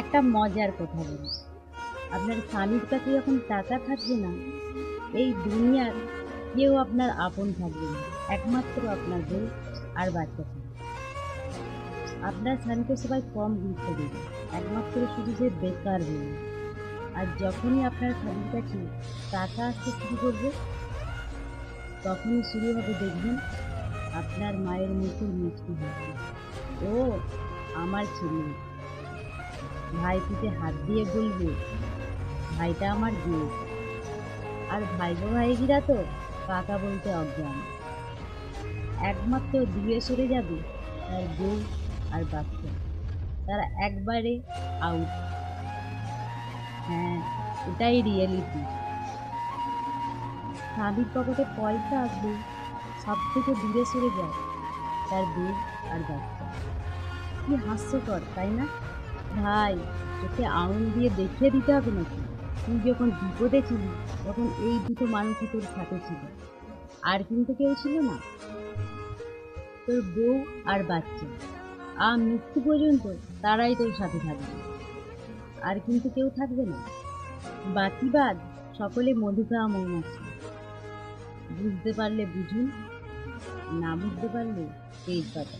একটা মজার কথা বলি। আপনার স্বামীর কাছে যখন টাকা থাকবে না, এই দুনিয়ার কেউ আপনার আপন থাকবে না, একমাত্র আপনার বউ আর বাচ্চা থাকবে। আপনার স্বামীকে সবাই কম গুরুত্ব দেবে, একমাত্র শুধু যে বেকার হয়ে আর যখনই আপনার স্বামীর কাছে টাকা আসতে শুরু করবে, তখনই শুরু হবে দেখবেন আপনার মায়ের মুখে মিষ্টি হবে ও আমার ছেলে। ভাই পিঠে হাত দিয়ে বলবে, ভাইটা আমার বিয়ে আর ভাই ভাইগিরা তো কাকা বলতে অজ্ঞান। একমাত্র দূরে সরে যাবে, তার বউ আর বাচ্চা। তারা একবারে আউট হ্যাঁ এটাই রিয়েলিটি স্বামীর পকেটে পয়সা আসবে সব থেকে দূরে সরে যায় তার বউ আর বাচ্চা। কি হাস্যকর, তাই না? ভাই, তোকে আঙুল দিয়ে দেখিয়ে দিতে হবে নাকি? তুই যখন বিপদে ছিলি, তখন এই দুটো মানুষই তোর সাথে ছিল। আর কিন্তু কেউ ছিল না। তোর বউ আর বাচ্চা। আর মৃত্যু পর্যন্ত তারাই তোর সাথে থাকবে। আর কিন্তু কেউ থাকবে না। বাকিবাদ সকলে মধুকা মৌমাছি বুঝতে পারলে বুঝুন, না বুঝতে পারলে তেজ পাতা।